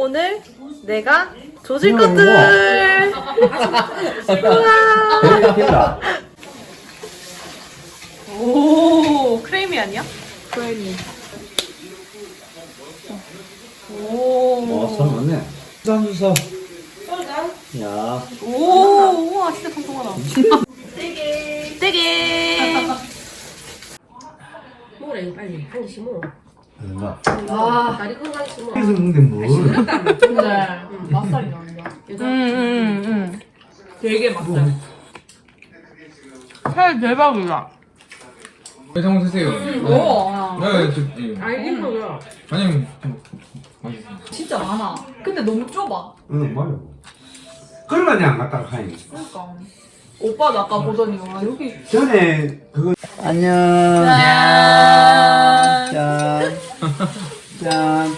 오늘 내가 조질 것들. 우와. 배가 핀다. 오, 크레미 아니야? 크레미. 오. 어, 손 맞네. 짠 주소. 야, 오, 우와, 진짜 통통하다. 떼게. 떼게. 먹으래 빨리 한 개씩 먹어. 아 다리 건강해서 먹어. 그래서 근데 뭘? 맛살이 나온다. 응, 응, 응. 되게 맛살. 살 대박이다. 한번 드세요. 오, 네, 저, 예. 아니 이거야. 아니면 좀 맛있어요. 진짜 많아. 근데 너무 좁아. 응, 맞아. 그런 거 그냥 갖다가 하니. 그러니까. 오빠도 아까 보더니 와 여기 전에 그거. 안녕. 짠. 짠.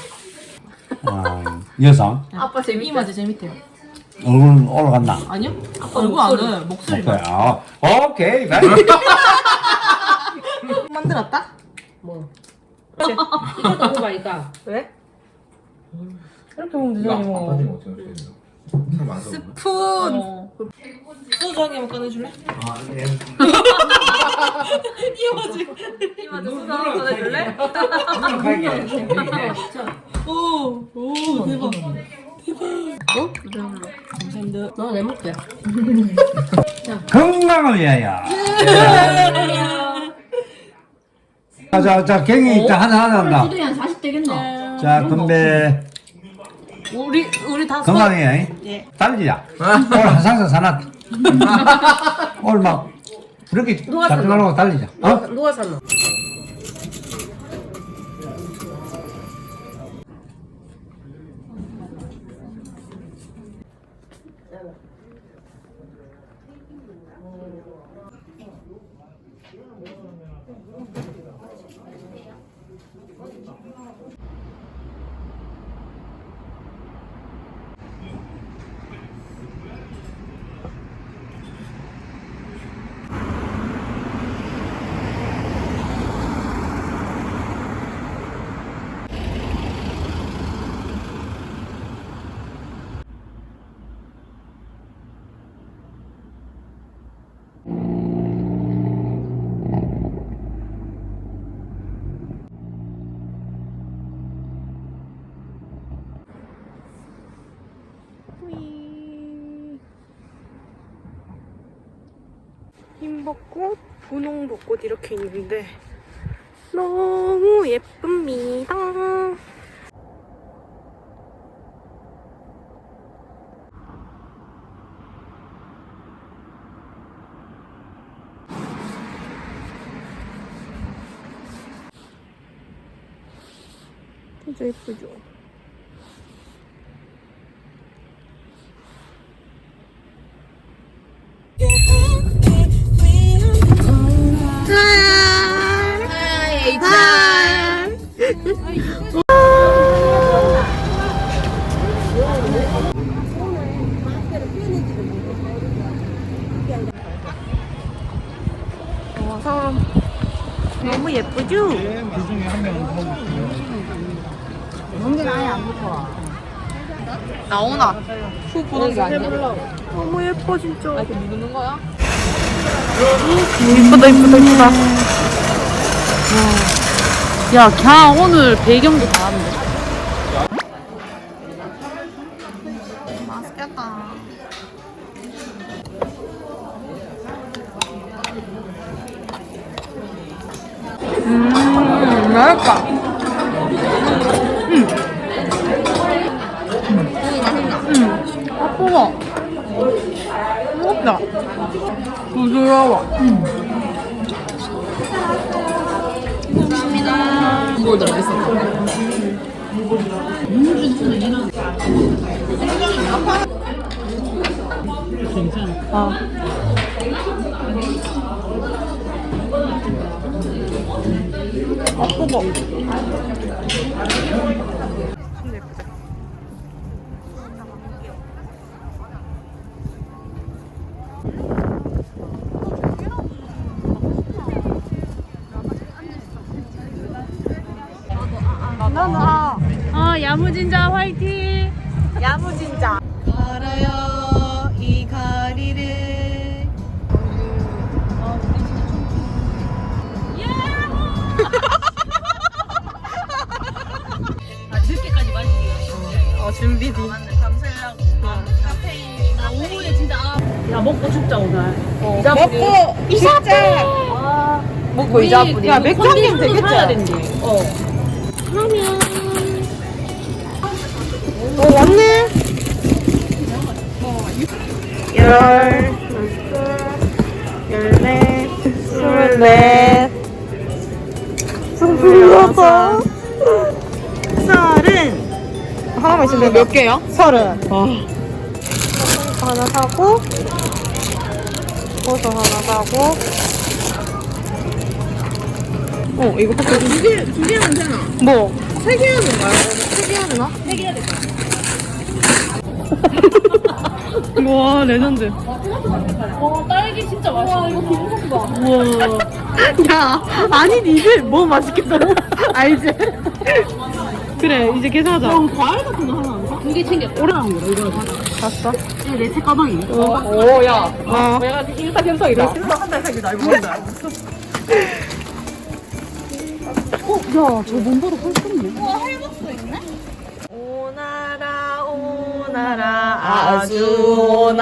아, 여성. 아빠 재밌 이마저 재밌대요. 얼굴 올라갔나? 아니요? 아빠 얼굴 안 해. 목소리. 오케이. 아, 오케이. 나 만들었다? 뭐. 이거 먹어봐 이거. 왜? 이렇게 보면 되잖아 이거. 서. 그런가? 푼. 어. 소주 한 개 만 꺼내줄래? 아, 예. 이마지. 이마지 소주 하나 꺼내줄래? 오, 오, 대박. 너내 먹게. 건강을 위하여. 자, 자, 자, 갱이 있다. 하나, 하나 한다. 수준이 한40 되겠나? 자, 건배. 우리, 우리 다 건강해. 예. 달리자. 오늘 한 상상 사놨다. 오늘 막, 그렇게 누가 샀나? 말고 달리자. 어? 누가 샀노? 흰벚꽃, 분홍벚꽃 이렇게 있는데 너무 예쁩니다. 진짜 예쁘죠? 게 아니야? 너무 예뻐 진짜. 아, 이렇게 누르는 거야? 이쁘다 이쁘다 이쁘다. 야, 그냥 오늘 배경도. 부드러워. 이걸 들어있어. 아. 아, 뜨거. 나나. 아, 야무진자 화이팅. 야무진자. 알아요 이 거리를. 아 늦게까지 마실게요. 어 준비디. 밤새려고. 카페인. 나 오후에 진짜 아. 야 먹고 죽자 오늘. 먹고 이자뿌리. 먹고 이자뿌리. 야 맥주 한 개면 되겠지. 어. 어 왔네. 열, 열넷, 스물넷, 스물여섯, 서른. 하나만 있으면 몇 개야? 서른. 하나 사고, 버섯 하나 사고. 어, 이거 밖에 두 개, 두 개면 되나? 뭐? 세개 하는 거야? 세개 하나? 와 레전드 어 딸기 진짜 맛있어. 이거 기분 봐. 우와 야 아니 니들 뭐 맛있겠다 알지? 그래 이제 계산하자 과일 같은 거 하나 안 사? 두개 챙겼다. 오래한 거다 이거? 이거 내책 가방이. 오야 어. 내가 인스타 감성이다 인스타 한달 생기다 알고 본다 야저 몸보다 훨씬 네 오나라 오나라 아주 오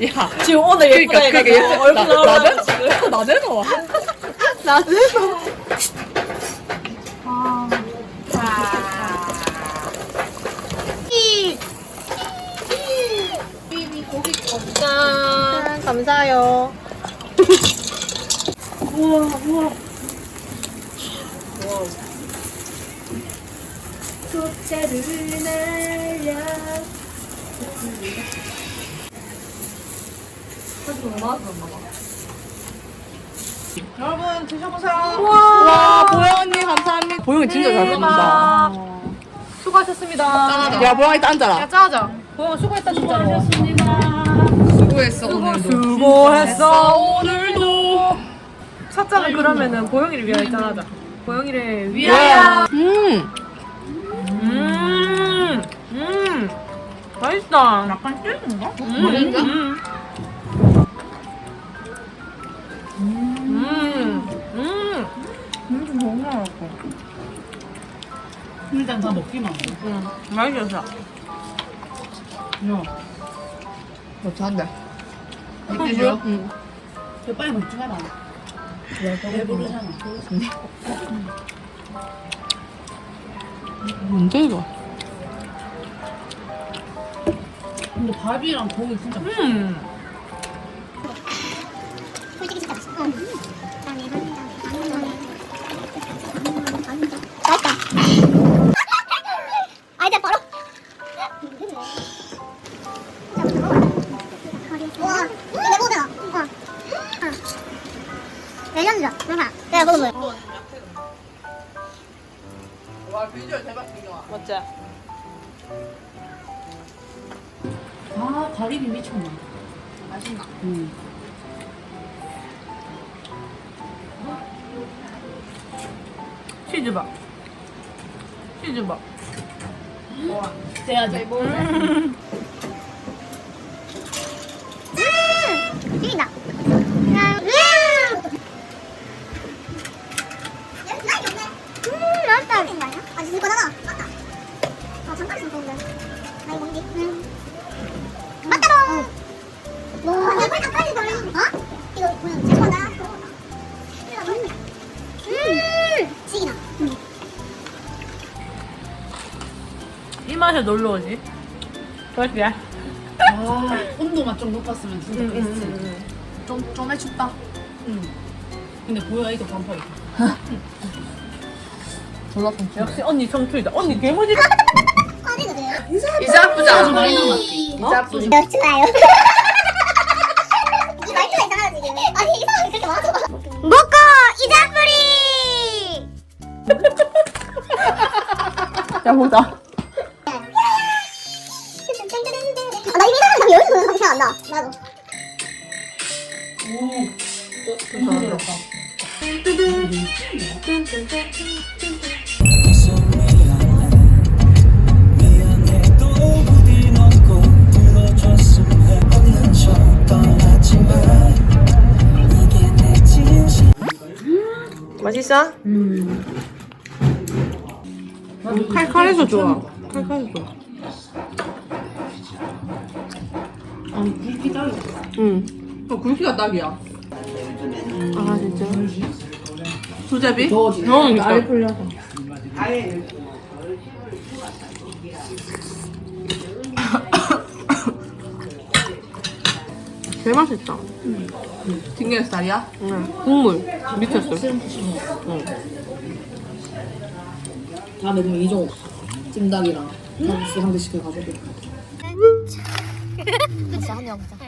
야 지금 오늘 예쁘다 해가지고 얼굴 나오라 지금 나대노 나대노 짠 감사해요 여러분 드셔보세요. 와, 보영 언니 감사합니다. 보영이 진짜 잘 먹는다. 수고하셨습니다. 야, 보영아 이따 앉아라. 야 짜자. 보영 수고했다 진짜로. 수고했어 오늘도. 수고했어 오늘도. 첫 잔은 그러면은 보영이를 위하여 하자. 보영이를 위하여. 음. 음. 음. 맛있다. 약간 찔린가? 뭐인 가? 음. 음. 음. 일단 다 먹기만 해. 음. 맛있었어. 야. 괜찮은데. 이때죠? 응. 야, 빨리 먹지 마라. 배부르잖아. 뭔데 이거? 근데 밥이랑 고기 진짜 맛있어. 언제 놀러 오지? 그렇지야. 아, 온도가 좀 높았으면 진짜 음, 음 그랬지. 음, 음. 좀, 좀해 춥다. 응. 음. 근데 보여, 이거 반팔. 졸라 통치. 역시 언니 청춘이다. 언니 개머리. 이제 아프자. 많이 이제 아프지. 않아? 이사 아프지 않아? 먹고 이자뿌리. 자 보자. 안 나. 나도. 맛있어? 칼칼해서 좋아. 칼칼해서 좋아. 아 굵기 달라. 응. 어, 굵기가 딱이야. 아, 진짜? 수제비? 넣으니까. 알이 풀려서. 개 맛있다. ting게살이야? 응. 국물 미쳤어. 다음에 그럼 이종 찜닭이랑 단수 한 개씩 해가지고. 그치, 한명 보자.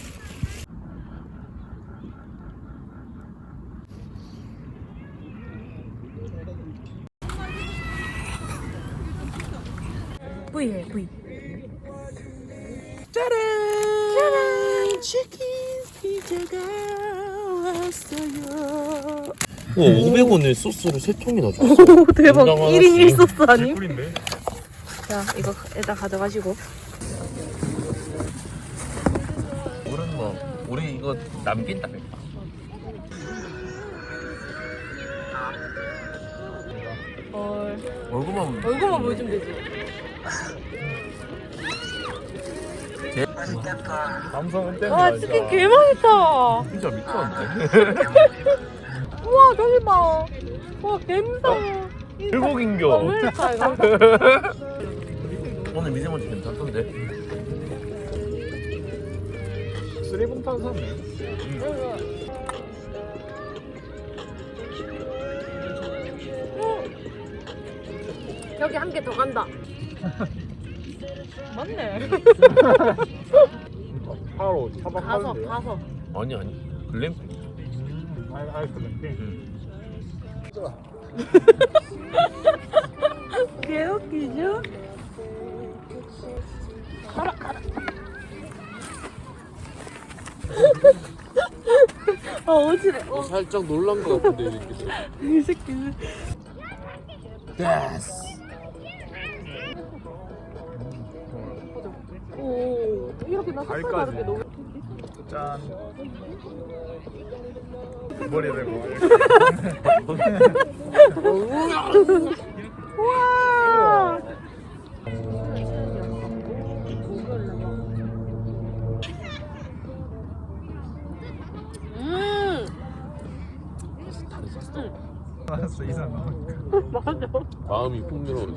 V해 V. 짜란! 짜란! 치킨 피자가 왔어요. 어, 500원에 소스를 세 통이나 줬어. 오 대박. 인당 1인 하나씩. 1소스 아님? 자 이거 일단 가져가시고. 우리는 뭐, 우리 이거 남긴다. 헐. 얼굴만 얼굴만 보여주면 되지. 감성은 때와 치킨 개 맛있다. 진짜 미쳤는데. 우와 저기 봐. 와 갬성. 일곡인겨. 아메리카 이거. 오늘 미세먼지 괜찮던데. 쓰리봉 탄산네. 여기 한 개 더 간다. 맞네. 바로 가서 차박하는데요? 가서. 아니 아니. 글램핑. 개웃기죠? 아 어지래. 어, 살짝 놀란 것 같은데 이렇게. 이 새끼는. 오 이렇게 나 색깔 다르게 너무. 머리 대고. 우와. 음. 알았어 이상 나. 맞아. 마음이 풍요로워.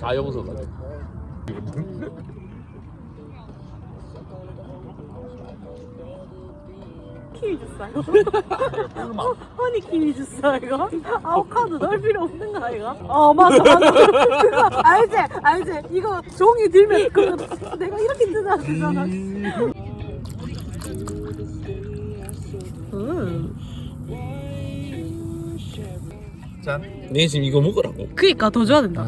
다 여기서 가네. 키위 주스 이거. 허니 키위 주스 이거. 아보카도 넣을 필요 없는 거 이거? 어 맞아 맞아. 그거 알지 알지. 이거 종이 들면 그거 내가 이렇게 뜨잖아 뜨잖아. 음. 짠. 내 지금 이거 먹으라고. 그니까 더 줘야 된다.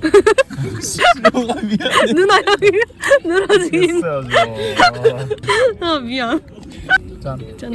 누나 형이 늘어지긴. 됐어요 저. 아 미안. 짠. 짠.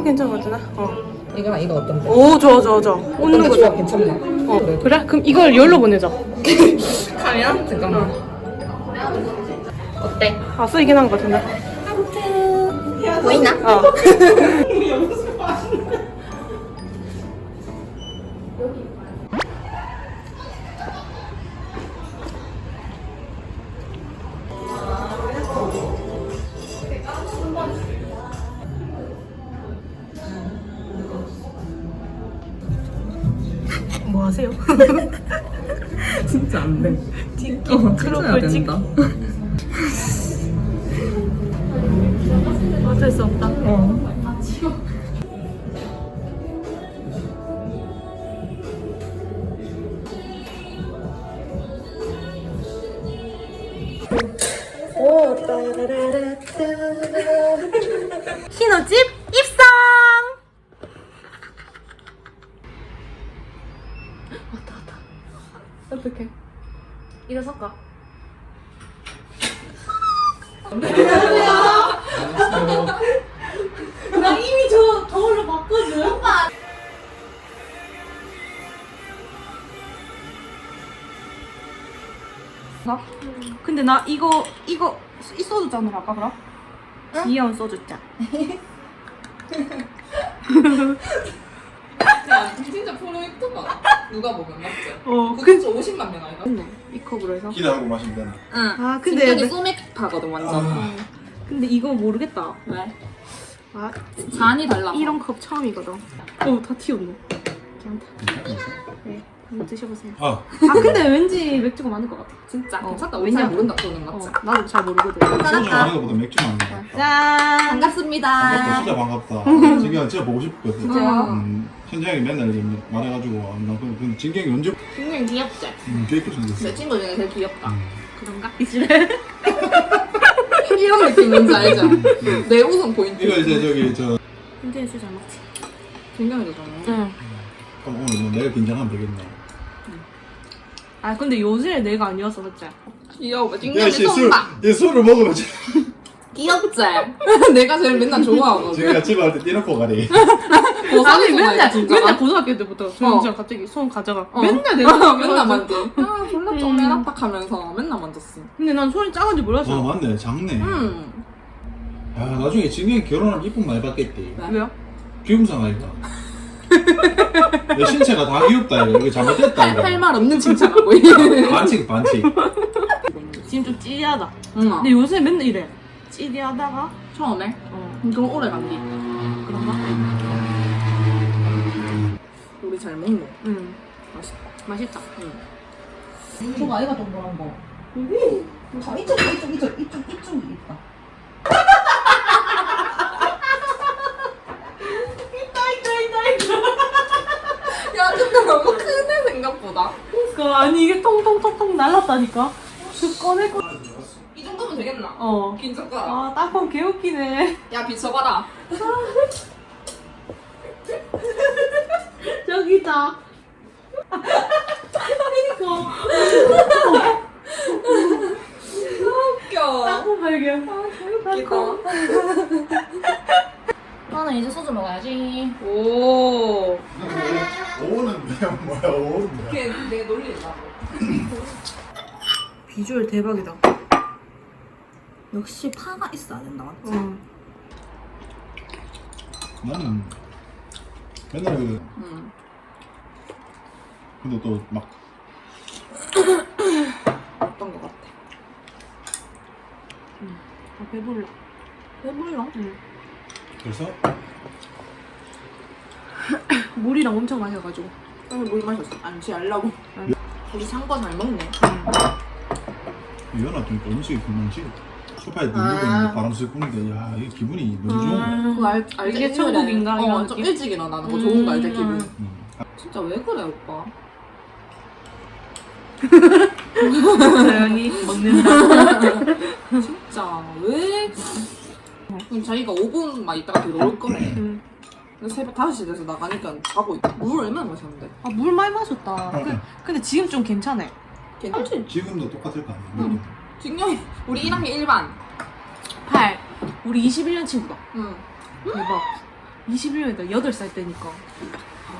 이거 괜찮은 것 같나? 어. 이거 이거 어떤데? 오 좋아 좋아 좋아. 웃는 거 좋아. 괜찮네. 어 그래? 그럼 이걸 열로 보내자. 카면 잠깐만. 어때? 아 쓰이긴 한 것 같은데. 보이나? 어. 진짜 안 돼. 틴키 어, 트러플 찍 된다. 어쩔 수 없다. 어. 근데 나 이거 이거 이 소주 잔으로 할까 그럼? 귀여운 소주 잔. 야, 진짜 프로젝트가 누가 보면 맞지? 어. 그게 진짜 50만 명 아이가? 이 컵으로 해서. 기다하고 마시면 되나? 아 근데 근데 소맥파거든 완전. 근데 이거 모르겠다. 왜? 아 잔이 달라. 이런 컵 처음이거든. 어다 튀었네. 괜찮다. 네 한번 드셔보세요. 아아 근데 왠지 맥주가 많을 것 같아. 진짜 어, 괜찮다. 우리 왜냐? 잘 모른다 또는 어, 맞지? 나도 잘 모르거든. 소주 많은 것보다 맥주 많은 거 짠. 반갑습니다. 반갑다 진짜 반갑다 진경이 진짜 보고 싶거든 진짜요? 음, 현장이 맨날 좀 말해가지고 나 그, 그 진경이 언제 굉장히 귀엽지? 음, 되게 생겼어 내 친구 중에 제일 귀엽다. 그런가? 이집에 이런 느낌 뭔지 알죠? 내 우선 포인트. 이거 이제 저기 저 현재 술잘 먹지. 굉장히 좋잖아. 응. 그럼 오늘 뭐 내가 긴장하면 되겠네 아 근데 요새 내가 아니었어 맞지? 귀여워. 굉장히 야씨 술, 손봐. 얘 술을 먹으면 지- 귀엽지? 내가 제일 맨날 좋아하거든. 지금 집에 갈때 띠놓고 가리 아니 맨날 진짜. 맨날 고등학교 때부터 조용장 갑자기 손 가져가. 어. 맨날 내가 맨날 만져. 만져. 아, 졸라 쪼매놨다 하면서 맨날 만졌어. 근데 난 손이 작은지 몰랐어. 아 맞네 작네 음. 아 나중에 진경이 결혼하면 이쁨 많이 받겠대 왜요? 귀염상 아이가 내 신체가 다 귀엽다 이거 이거 잘못됐다 이거 할말 없는 칭찬하고. 반칙 반칙 지금 좀 찌리하다. 응. 근데 요새 맨날 이래. 찌리하다가 처음에? 어 그럼 오래 간디. 그런가? 우리 잘 먹노. 응. 맛있다. 맛있다. 응. 저거 아이가 동그란 거. 다 이쪽, 이쪽, 이쪽, 이쪽, 이쪽이 있다. 야, 근데 너무 크네, 생각보다. 그 아니 이게 통통통통 날랐다니까. 그 꺼낼 거. 이 정도면 되겠나? 어. 긴 젓가락. 아 딱밤 개웃기네. 야, 비춰봐라. 저기다. 그니까. 웃겨. 딱밤 발견. 웃기다. 나는 이제 소주 먹어야지. 오. 오는 뭐야 뭐야 뭐야 걔내 놀린다. 비주얼 대박이다. 역시 파가 있어야 된다, 맞지? 응. 나는 맨날 그 응. 근데 또 막 어떤 거 같아? 아 배불러. 배불러? 응. 그래서 물이랑 엄청 마셔가지고. 오늘 물 마셨어. 안 취하려고. 우리 상거 잘 먹네. 이거나 좀 음식이 금방지 소파에 누르고 아. 있는데 바람 쐬고 있는데 야 이게 기분이 너무 좋은 거야 그거 알, 알지? 이게 천국인가? 어, 이런 좀 느낌? 일찍 일어나는 거 좋은 거 알지, 음. 기분? 음. 아, 진짜 왜 그래, 오빠? 자연이 먹는다. 진짜 왜? 그럼 자기가 5분만 있다가 들어올 거래. 응. 근데 새벽 5시 돼서 나가니까 자고 있다. 물 얼마나 마셨는데? 아 물 많이 마셨다. 그, 근데 지금 좀 괜찮아. 괜찮지? 지금도 똑같을 거 아니야 응. 직영이 우리 1학년 1반. 8. 우리 21년 친구다. 응. 대박. 21년이다. 8살 때니까.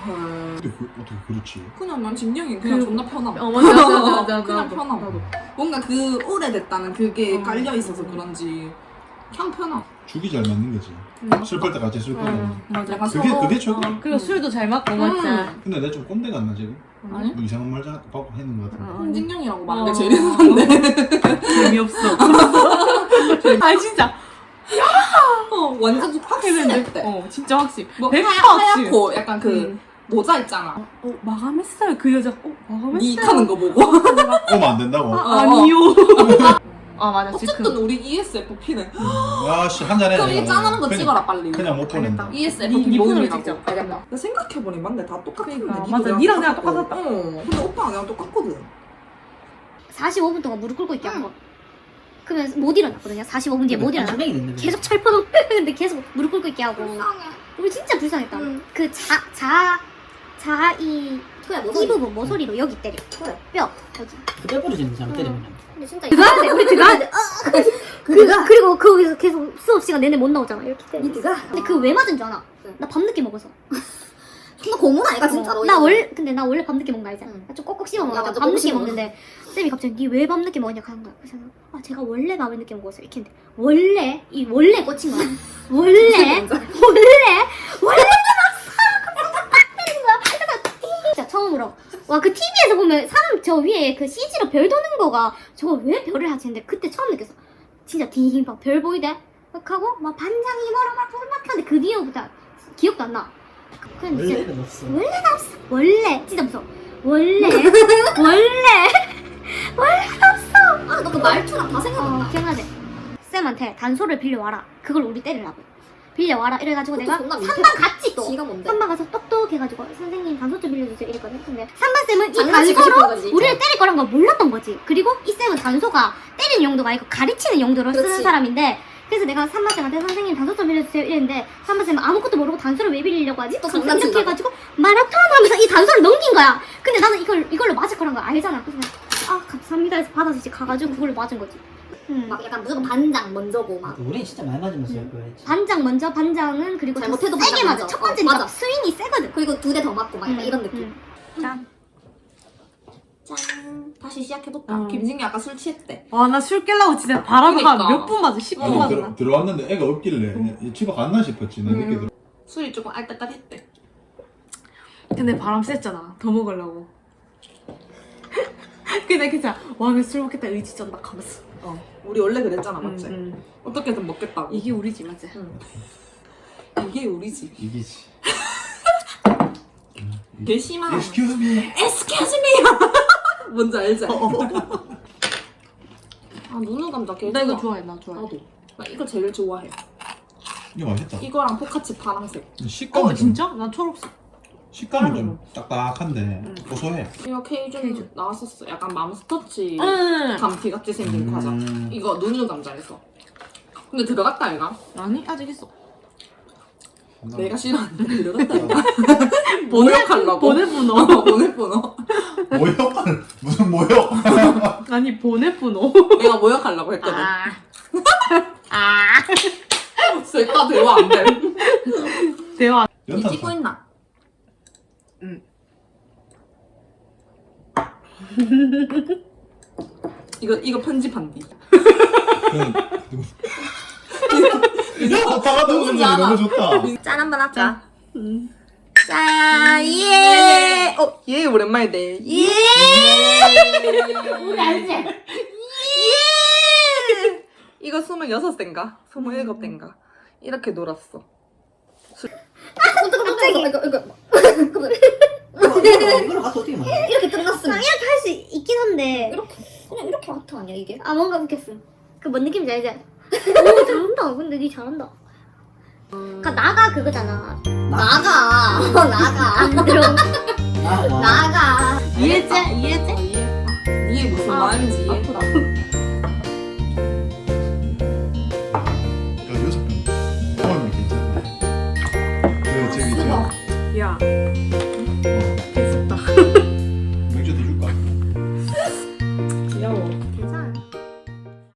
헐. 근데 그, 어떻게 그렇지 그냥 난 직영이 그냥 그- 존나 편함. 어, 맞아, 맞아, 맞아, 맞아. 그냥 편함. 나도. 뭔가 그 오래됐다는 그게 어. 깔려 있어서 그런지 그냥 편함. 죽이 잘 맞는 거지 응. 슬플 때 같이 슬프고 응, 맞아. 약간 그게 서로- 그게 최고 어, 그리고 술도 잘 맞고, 맞지? 음. 근데 내가 좀 꼰대 같나 지금? 아니? 뭐 이상한 말 자- 받고 했는 거 같은데 어. 홍진영이라고 어. 말하는 게 제일 이상한데. 재미없어. 아니, 진짜. 어, 완전 좀 확실했대. 어, 진짜 확실히. 뭐 백퍼 하얗, 확실히. 하얗고 약간 그 음. 모자 있잖아. 어 마감했어요 그 여자. 어 마감했어요. 니 하는 거 보고. 오면 안 된다고. 아, 아니요. 아 맞아 어쨌든 우리 E ESFP는 야씨 한잔 해. 그럼 이게 짠하는 거 그냥- 찍어라 빨리. 그냥 못 보낸다. ESFP 모음이라고. 찍자. 알겠다. 나 생각해보니 맞네 다 똑같은데. 그러니까, 니도 맞아. 내가 니랑 내가. 똑같았다. 어. 근데 오빠랑 나랑 똑같거든. 45분 동안 무릎 꿇고 있게 한 거. 그러면 못 일어났거든요. 45분 뒤에 못 일어나. 계속 철퍼동 근데 계속 무릎 꿇고 있게 하고. 우리 진짜 불쌍했다. 그 자, 자, 자, 이, 이 부분 모서리로 여기 때려. 뼈, 여기. 그때 부러지는 사람 때리면. 근데 진짜 들어가야 돼. 우리 들어가야 돼. 그, 그리고 거기서 계속 수업 시간 내내 못 나오잖아. 이렇게 때려. 니 들어가. 근데 그 왜 맞은 줄 알아? 나 밤늦게 먹어서. 정말 고문 아이가 진짜로. 나 원래 근데 나 원래 밤늦게 먹는 거 알잖아. 응. 좀 꼭꼭 씹어 야, 먹어. 맞아, 꼭꼭 밤늦게 씹어 먹는데 쌤이 갑자기 니 왜 밤늦게 먹냐 하는 거야. 그래서 내가, 아 제가 원래 밤을 늦게 먹었어 이렇게 했는데 원래 이 원래 꽂힌 거야. 원래 원래 진짜 처음으로 와 그 TV에서 보면 사람 저 위에 그 CG로 별 도는 거가 저거 왜 별을 하지 했는데 그때 처음 느꼈어 진짜 딩막 별 보이대 막 하고 막 반장이 뭐라 막 하는데 그 뒤에부터 기억도 안나 그냥 진짜 원래는 없어. 원래는 없어. 원래 진짜 무서워. 원래 원래 원래 없어. 아, 너그 말투랑 다 생각난다. 어, 기억나지? 쌤한테 단소를 빌려와라. 그걸 우리 때리려고. 빌려와라. 이래가지고 내가 존나 3반 갔지 또. 지가 뭔데? 3반 가서 똑똑해가지고 선생님 단소 좀 빌려주세요 이랬거든. 근데 3반 쌤은 이 장난치고 단소로. 우리를 때릴 거란 걸 몰랐던 거지. 그리고 이 쌤은 단소가 때리는 용도가 아니고 가르치는 용도로 쓰는 그렇지. 사람인데 그래서 내가 3반 쌤한테 선생님 단소 좀 빌려주세요 이랬는데 3반 쌤은 아무것도 모르고 단소를 왜 빌리려고 하지? 또 그래서 장난친다. 이렇게 해가지고 마라톤 하면서 이 단소를 넘긴 거야. 근데 나는 이걸 이걸로 맞을 거란 걸 알잖아. 그래서 아 감사합니다 해서 받아서 이제 가가지고 그걸로 맞은 거지. 음. 막 약간 무조건 반장 먼저고 막. 우린 진짜 많이 맞으면서 그랬지. 반장 먼저 반장은 그리고 더 잘못해도 세게 맞아. 첫 어, 번째니까 맞아. 스윙이 세거든. 그리고 두 대 더 맞고 막 약간 음, 이런 느낌. 음. 짠. 짠. 다시 시작해볼까? 어. 김진기 아까 술 취했대. 아나 술 깨려고 진짜 바람을 그러니까. 한몇분 맞아 10분 아니, 맞아. 들어, 들어왔는데 애가 없길래 얘 집에 갔나 싶었지. 내 늦게 들어. 술이 조금 알딸딸했대. 근데 바람 쐈잖아. 더 먹으려고. 근데 진짜 와나 술 먹겠다 의지 쩐다 하면서. 어. 우리 원래 그랬잖아 맞지? 음, 음. 어떻게든 먹겠다고. 이게 우리 집 맞지? 이게 우리 집. 이기지. 개 심한. Excuse me. Excuse me. 뭔지 알지? 아 누누 감자 개 나 이거 좋아. 좋아해 나 좋아해. 나도. 나 이거 제일 좋아해. 이거 맛있다. 이거랑 포카치 파란색. 식감은 어 좀, 진짜? 나 초록색. 식감은 좀 딱딱한데 고소해. 이거 케이준 케이준. 나왔었어. 약간 맘스터치 응. 감튀 같이 생긴 음. 과자. 이거 누누 감자에서. 근데 들어갔다 얘가. 아니 아직 있어. 내가 싫어하는데 들어갔다 얘가. 모욕하려고. 보내번호. 어, 보내번호. 모욕? 무슨 모욕? 아니 보내번호. 내가 모욕하려고 했거든. 아. 아. 셀카 대화 안 돼. 대화. 이 연탄 찍고 있나? 응. 이거 이거 편집한디. 야, 오빠가 너무 누군지 알아. 너무 좋다. 짠 한번 하자. 짠, 예! 어, 예, 오랜만이네. 예! 우리 알지? 예! 이거 26대인가? 27대인가? 이렇게 놀았어. 갑 자기 이거 이거 이걸 가서 어떻게 말해? 이렇게 끝났으면 아, 이렇게 할 수 있긴 한데 이렇게 그냥 이렇게 하트 아니야 이게? 아 뭔가 웃겼어. 그뭔 느낌인지 알지? 오 잘한다. 근데 니 잘한다. 그니까 나가 그거잖아. 나가 나가 안 들어. 나. 나가. 이해했지? 이해했지? 이게 무슨 마음인지 이해? 야. 됐었다.